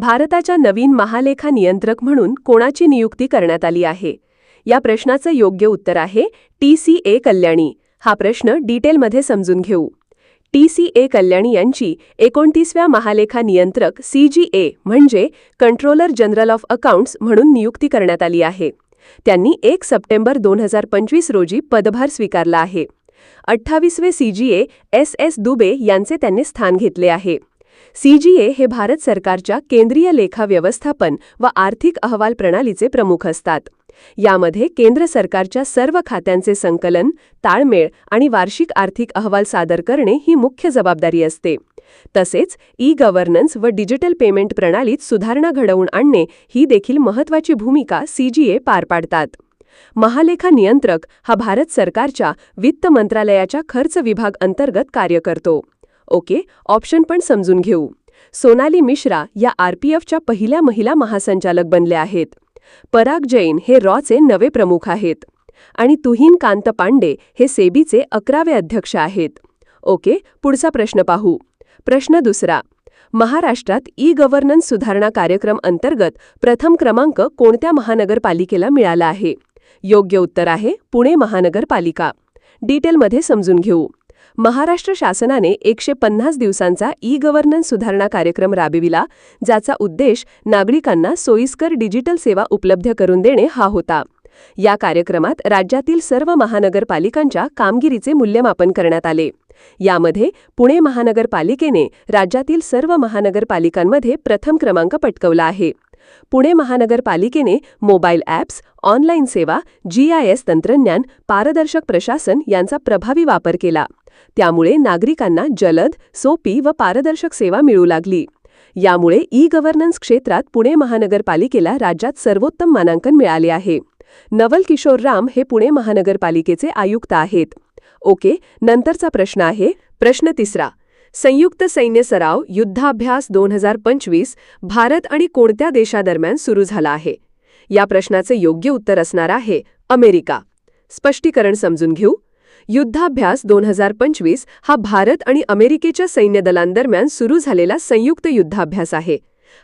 भारताच्या नवीन महालेखा नियंत्रक म्हणून कोणाची नियुक्ती करण्यात आली आहे? या प्रश्नाचं योग्य उत्तर आहे टी सी ए कल्याणी. हा प्रश्न डिटेलमध्ये समजून घेऊ. टी सी ए कल्याणी यांची एकोणतीसव्या महालेखा नियंत्रक सी जी ए म्हणजे कंट्रोलर जनरल ऑफ अकाउंट्स म्हणून नियुक्ती करण्यात आली आहे. त्यांनी एक सप्टेंबर दोन हजार पंचवीस रोजी पदभार स्वीकारला आहे. अठ्ठावीसवे सीजीए एस एस दुबे यांचे त्यांनी स्थान घेतले आहे. सीजीए हे भारत सरकारच्या केंद्रीय लेखा व्यवस्थापन व आर्थिक अहवाल प्रणालीचे प्रमुख असतात. यामध्ये केंद्र सरकारच्या सर्व खात्यांचे संकलन ताळमेळ आणि वार्षिक आर्थिक अहवाल सादर करणे ही मुख्य जबाबदारी असते. तसेच ई गव्हर्नन्स व डिजिटल पेमेंट प्रणालीत सुधारणा घडवून आणणे ही देखील महत्त्वाची भूमिका सीजीए पार पाडतात. महालेखा नियंत्रक हा भारत सरकारच्या वित्त मंत्रालयाच्या खर्च विभाग अंतर्गत कार्य करतो. ओके ऑप्शन पण समजून घेऊ. सोनाली मिश्रा या आरपीएफच्या पहिल्या महिला महासंचालक बनल्या आहेत. पराग जैन हे रॉचे नवे प्रमुख आहेत. आणि तुहीन कांत पांडे हे सेबीचे अकरावे अध्यक्ष आहेत. ओके पुढचा प्रश्न पाहू. प्रश्न दुसरा. महाराष्ट्रात ई गव्हर्नन्स सुधारणा कार्यक्रम अंतर्गत प्रथम क्रमांक कोणत्या महानगरपालिकेला मिळाला आहे? योग्य उत्तर आहे पुणे महानगरपालिका. डिटेलमध्ये समजून घेऊ. महाराष्ट्र शासनाने एकशे पन्नास दिवसांचा ई गव्हर्नन्स सुधारणा कार्यक्रम राबविला ज्याचा उद्देश नागरिकांना सोयीस्कर डिजिटल सेवा उपलब्ध करून देणे हा होता. या कार्यक्रमात राज्यातील सर्व महानगरपालिकांच्या कामगिरीचे मूल्यमापन करण्यात आले. यामध्ये पुणे महानगरपालिकेने राज्यातील सर्व महानगरपालिकांमध्ये प्रथम क्रमांक पटकवला आहे. पुणे महानगरपालिकेने मोबाईल ॲप्स ऑनलाईन सेवा जीआयएस तंत्रज्ञान पारदर्शक प्रशासन यांचा प्रभावी वापर केला. त्यामुळे नागरिकांना जलद सोपी व पारदर्शक सेवा मिळू लागली. यामुळे ई गव्हर्नन्स क्षेत्रात पुणे महानगरपालिकेला राज्यात सर्वोत्तम मानांकन मिळाले आहे. नवल किशोर राम हे पुणे महानगरपालिकेचे आयुक्त आहेत. ओके नंतरचा प्रश्न आहे. प्रश्न तिसरा. संयुक्त सैन्य सराव युद्धाभ्यास दोन हजार पंचवीस भारत आणि कोणत्या देशादरम्यान सुरू झाला आहे? या प्रश्नाचे योग्य उत्तर असणार आहे अमेरिका. स्पष्टीकरण समजून घेऊ. युद्धाभ्यास दोन हजार पंचवीस हा भारत आणि अमेरिकेच्या सैन्य दलांदरम्यान सुरू झालेला संयुक्त युद्धाभ्यास आहे.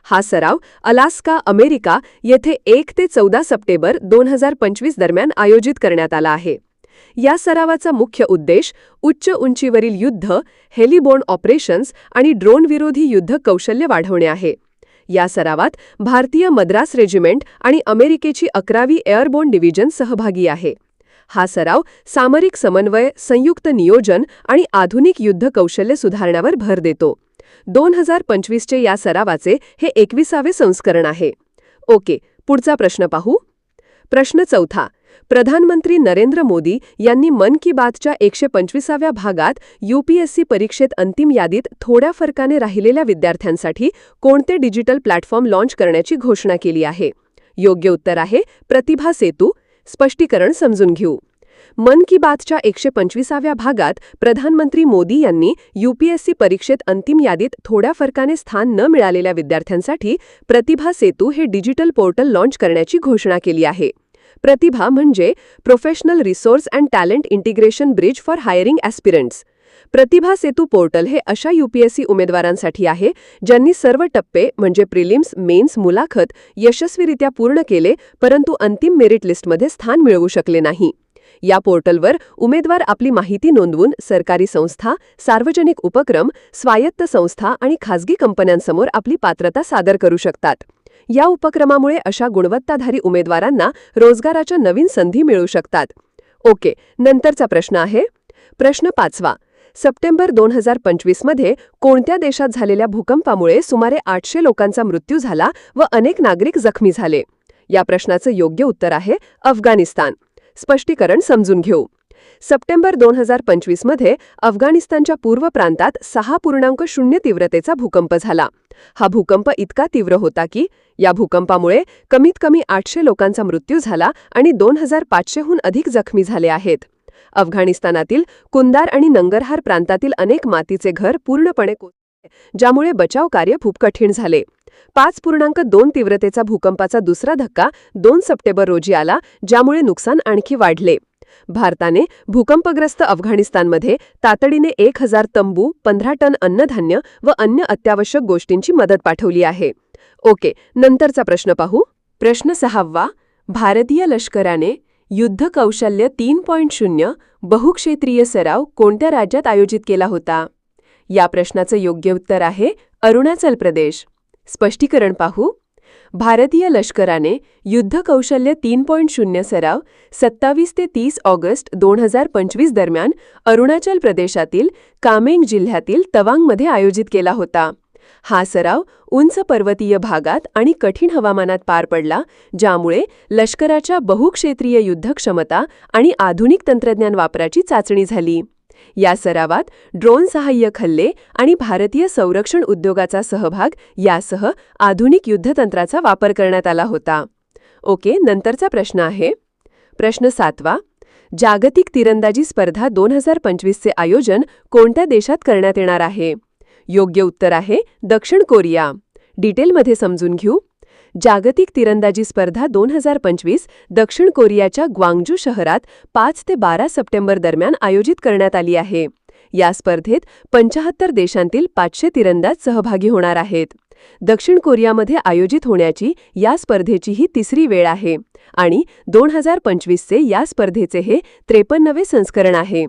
हा सराव अलास्का अमेरिका येथे एक ते चौदा सप्टेंबर दोन हजार पंचवीस दरम्यान आयोजित करण्यात आला आहे. या सरावाचा मुख्य उद्देश उच्च उंचीवरील युद्ध हेलिबोर्न ऑपरेशन्स आणि ड्रोनविरोधी युद्ध कौशल्य वाढवणे आहे. या सरावात भारतीय मद्रास रेजिमेंट आणि अमेरिकेची अकरावी एअरबोर्न डिव्हिजन सहभागी आहे. हा सराव सामरिक समन्वय संयुक्त नियोजन आणि आधुनिक युद्ध कौशल्य सुधारण्यावर भर देतो. दोन हजार पंचवीसचे या सरावाचे हे एकविसावे संस्करण आहे. ओके पुढचा प्रश्न पाहू. प्रश्न चौथा. प्रधानमंत्री नरेंद्र मोदी यांनी मन की बातच्या एकशे पंचवीसाव्या भागात यूपीएससी परीक्षेत अंतिम यादीत थोड्या फरकाने राहिलेल्या विद्यार्थ्यांसाठी कोणते डिजिटल प्लॅटफॉर्म लॉन्च करण्याची घोषणा केली आहे? योग्य उत्तर आहे प्रतिभा सेतू स्पष्टीकरण समजून घेऊ. मन की बातच्या एकशे पंचवीसाव्या भागात प्रधानमंत्री मोदी यांनी यूपीएससी परीक्षेत अंतिम यादीत थोड्या फरकाने स्थान न मिळालेल्या विद्यार्थ्यांसाठी प्रतिभा सेतू हे डिजिटल पोर्टल लाँच करण्याची घोषणा केली आहे. प्रतिभा म्हणजे professional resource and talent integration bridge for hiring aspirants. Pratibha Setu portal हे अशा यूपीएससी उमेदवारांसाठी आहे ज्यांनी सर्व टप्पे म्हणजे प्रिलिम्स मेन्स मुलाखत यशस्वीरित्या पूर्ण केले परंतु अंतिम मेरिट लिस्टमध्ये स्थान मिळवू शकले नाही. या पोर्टलवर उमेदवार आपली माहिती नोंदवून सरकारी संस्था सार्वजनिक उपक्रम स्वायत्त संस्था आणि खासगी कंपन्यांसमोर आपली पात्रता सादर करू शकतात. या उपक्रमामुळे अशा गुणवत्ताधारी उमेदवारांना रोजगाराच्या नवीन संधी मिळू शकतात. ओके नंतरचा प्रश्न आहे. प्रश्न पाचवा. सप्टेंबर दोन हजार पंचवीसमध्ये कोणत्या देशात झालेल्या भूकंपामुळे सुमारे आठशे लोकांचा मृत्यू झाला व अनेक नागरिक जखमी झाले? या प्रश्नाचं योग्य उत्तर आहे अफगाणिस्तान. स्पष्टीकरण समजून घेऊ. सप्टेंबर दोन हजार पंचवीसमध्ये अफगाणिस्तानच्या पूर्व प्रांतात सहा पूर्णांक शून्य तीव्रतेचा भूकंप झाला. हा भूकंप इतका तीव्र होता की या भूकंपामुळे कमीत कमी आठशे लोकांचा मृत्यू झाला आणि दोन हजार पाचशेहून अधिक जखमी झाले आहेत. अफगाणिस्तानातील कुंदार आणि नंगरहार प्रांतातील अनेक मातीचे घर पूर्णपणे कोसळले ज्यामुळे बचाव कार्य खूप कठीण झाले. पाच पूर्णांक दोन तीव्रतेचा भूकंपाचा दुसरा धक्का दोन सप्टेंबर रोजी आला ज्यामुळे नुकसान आणखी वाढले. भारताने भूकंपग्रस्त अफगाणिस्तानमध्ये तातडीने एक हजार तंबू पंधरा टन अन्नधान्य व अन्य अत्यावश्यक गोष्टींची मदत पाठवली आहे. ओके नंतरचा प्रश्न पाहू. प्रश्न सहावा. भारतीय लष्कराने युद्ध कौशल्य तीन पॉईंट शून्य बहुक्षेत्रीय सराव कोणत्या राज्यात आयोजित केला होता? या प्रश्नाचं योग्य उत्तर आहे अरुणाचल प्रदेश. स्पष्टीकरण पाहू. भारतीय लष्कराने युद्ध कौशल्य तीन पॉईंट शून्य सराव सत्तावीस ते तीस ऑगस्ट दोन हजार पंचवीस दरम्यान अरुणाचल प्रदेशातील कामेंग जिल्ह्यातील तवांगमध्ये आयोजित केला होता. हा सराव उंच पर्वतीय भागात आणि कठीण हवामानात पार पडला ज्यामुळे लष्कराच्या बहुक्षेत्रीय युद्धक्षमता आणि आधुनिक तंत्रज्ञान वापराची चाचणी झाली. या सरावात ड्रोन सहाय्यक हल्ले आणि भारतीय संरक्षण उद्योगाचा सहभाग यासह आधुनिक युद्धतंत्राचा वापर करण्यात आला होता. ओके नंतरचा प्रश्न आहे. प्रश्न सातवा. जागतिक तिरंदाजी स्पर्धा दोन हजार पंचवीसचे आयोजन कोणत्या देशात करण्यात येणार आहे? योग्य उत्तर आहे दक्षिण कोरिया. डिटेलमध्ये समजून घेऊ. जागतिक तिरंदाजी स्पर्धा दोन हजार पंचवीस दक्षिण कोरियाच्या ग्वांगजू शहरात पाच ते बारा सप्टेंबर दरम्यान आयोजित करण्यात आली आहे. या स्पर्धेत पंचाहत्तर देशांतील पाचशे तिरंदाज सहभागी होणार आहेत. दक्षिण कोरियामध्ये आयोजित होण्याची या स्पर्धेची ही तिसरी वेळ आहे आणि दोन हजार पंचवीसचे या स्पर्धेचे हे त्रेपन्नवे संस्करण आहे.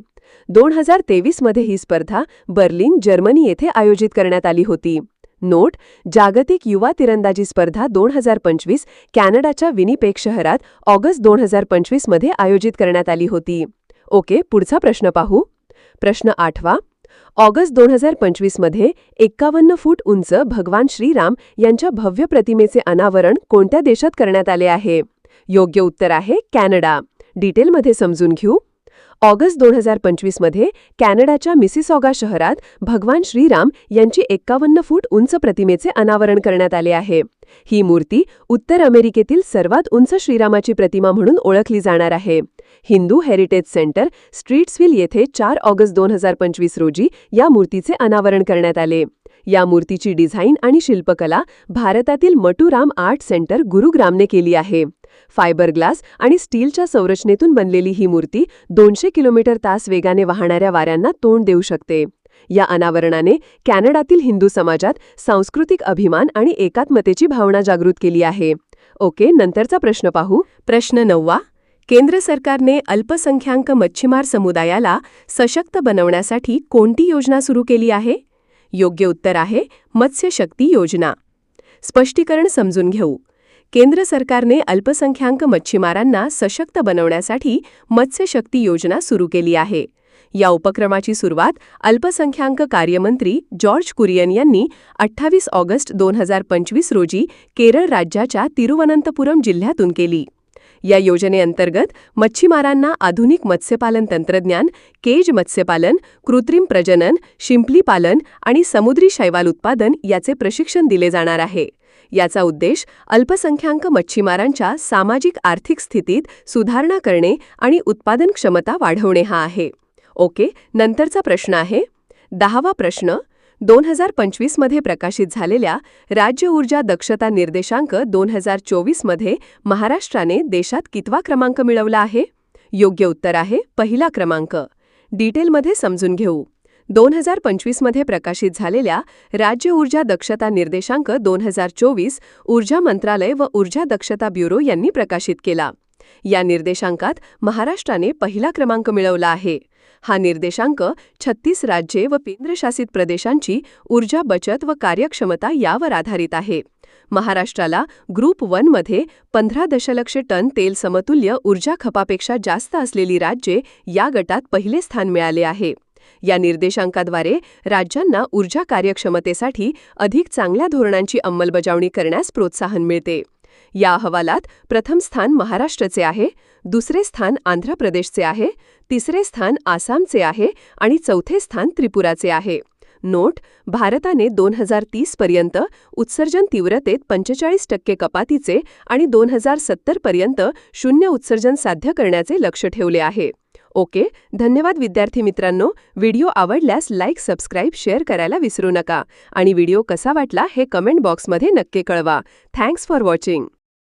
दोन हजार तेवीसमध्ये ही स्पर्धा बर्लिन जर्मनी येथे आयोजित करण्यात आली होती. नोट जागतिक युवा तिरंदाजी स्पर्धा दोन हजार पंचवीस कॅनडाच्या विनिपेक शहरात ऑगस्ट दोन हजार पंचवीसमध्ये आयोजित करण्यात आली होती. ओके पुढचा प्रश्न पाहू. प्रश्न आठवा. ऑगस्ट दोन हजार पंचवीसमध्ये एक्कावन्न फूट उंच भगवान श्रीराम यांच्या भव्य प्रतिमेचे अनावरण कोणत्या देशात करण्यात आले आहे? योग्य उत्तर आहे कॅनडा. डिटेलमध्ये समजून घेऊ. ऑगस्ट दोन हजार पंचवीसमध्ये कॅनडाच्या मिसिसॉगा शहरात भगवान श्रीराम यांची एक्कावन्न फूट उंच प्रतिमेचे अनावरण करण्यात आले आहे. ही मूर्ती उत्तर अमेरिकेतील सर्वात उंच श्रीरामाची प्रतिमा म्हणून ओळखली जाणार आहे. हिंदू हेरिटेज सेंटर स्ट्रीट्सविल येथे चार ऑगस्ट दोन हजार पंचवीस रोजी या मूर्तीचे अनावरण करण्यात आले. या मूर्तीची डिझाईन आणि शिल्पकला भारतातील मटुराम आर्ट सेंटर गुरुग्रामने केली आहे. फायबर ग्लास आणि स्टीलच्या संरचनेतून बनलेली ही मूर्ती दोनशे किलोमीटर तास वेगाने वाहणाऱ्या वाऱ्यांना तोंड देऊ शकते. या अनावरणाने कॅनडातील हिंदू समाजात सांस्कृतिक अभिमान आणि एकात्मतेची भावना जागृत केली आहे. ओके नंतरचा प्रश्न पाहू. प्रश्न नववा केंद्र सरकारने अल्पसंख्याक मच्छीमार समुदायाला सशक्त बनवण्यासाठी कोणती योजना सुरू केली आहे? योग्य उत्तर आहे मत्स्यशक्ती योजना. स्पष्टीकरण समजून घेऊ. केंद्र सरकारने अल्पसंख्याक मच्छीमारांना सशक्त बनवण्यासाठी मत्स्यशक्ती योजना सुरू केली आहे. या उपक्रमाची सुरुवात अल्पसंख्याक कार्यमंत्री जॉर्ज कुरियन यांनी अठ्ठावीस ऑगस्ट दोन हजार पंचवीस रोजी केरळ राज्याच्या तिरुवनंतपुरम जिल्ह्यातून केली. या योजनेअंतर्गत मच्छीमारांना आधुनिक मत्स्यपालन तंत्रज्ञान केज मत्स्यपालन कृत्रिम प्रजनन शिंपली पालन आणि समुद्री शैवाल उत्पादन याचे प्रशिक्षण दिले जाणार आहे. याचा उद्देश अल्पसंख्याक मच्छीमारांच्या सामाजिक आर्थिक स्थितीत सुधारणा करणे आणि उत्पादन क्षमता वाढवणे हा आहे. ओके नंतरचा प्रश्न आहे. दहावा प्रश्न दोन हजार पंचवीसमध्ये प्रकाशित झालेल्या राज्य ऊर्जा दक्षता निर्देशांक दोन हजार चोवीसमध्ये महाराष्ट्राने देशात कितवा क्रमांक मिळवला आहे? योग्य उत्तर आहे पहिला क्रमांक. डिटेलमध्ये समजून घेऊ. दोन हजार पंचवीसमध्ये प्रकाशित झालेल्या राज्य ऊर्जा दक्षता निर्देशांक दोन हजार चोवीस ऊर्जा मंत्रालय व ऊर्जा दक्षता ब्युरो यांनी प्रकाशित केला. या निर्देशांकात महाराष्ट्राने पहिला क्रमांक मिळवला आहे. हा निर्देशांक छत्तीस राज्ये व केंद्रशासित प्रदेशांची ऊर्जा बचत व कार्यक्षमता यावर आधारित आहे. महाराष्ट्राला ग्रुप वनमध्ये पंधरा दशलक्ष टन तेल समतुल्य ऊर्जा खपापेक्षा जास्त असलेली राज्ये या गटात पहिले स्थान मिळाले आहे. या निर्देशांकाद्वारे राज्यांना ऊर्जा कार्यक्षमतेसाठी अधिक चांगल्या धोरणांची अंमलबजावणी करण्यास प्रोत्साहन मिळते. या अहवालात प्रथम स्थान महाराष्ट्राचे आहे दुसरे स्थान आंध्र प्रदेशचे आहे तिसरे स्थान आसामचे आहे आणि चौथे स्थान त्रिपुराचे आहे. नोट भारताने दोन हजार तीस पर्यंत उत्सर्जन तीव्रतेत पंचेचाळीस टक्के कपातीचे आणि दोन हजार सत्तर पर्यंत शून्य उत्सर्जन साध्य करण्याचे लक्ष ठेवले आहे. ओके धन्यवाद विद्यार्थी मित्रांनो. व्हिडिओ आवडल्यास लाईक सबस्क्राईब शेअर करायला विसरू नका. आणि व्हिडिओ कसा वाटला हे कमेंट बॉक्समध्ये नक्की कळवा. Thanks for watching.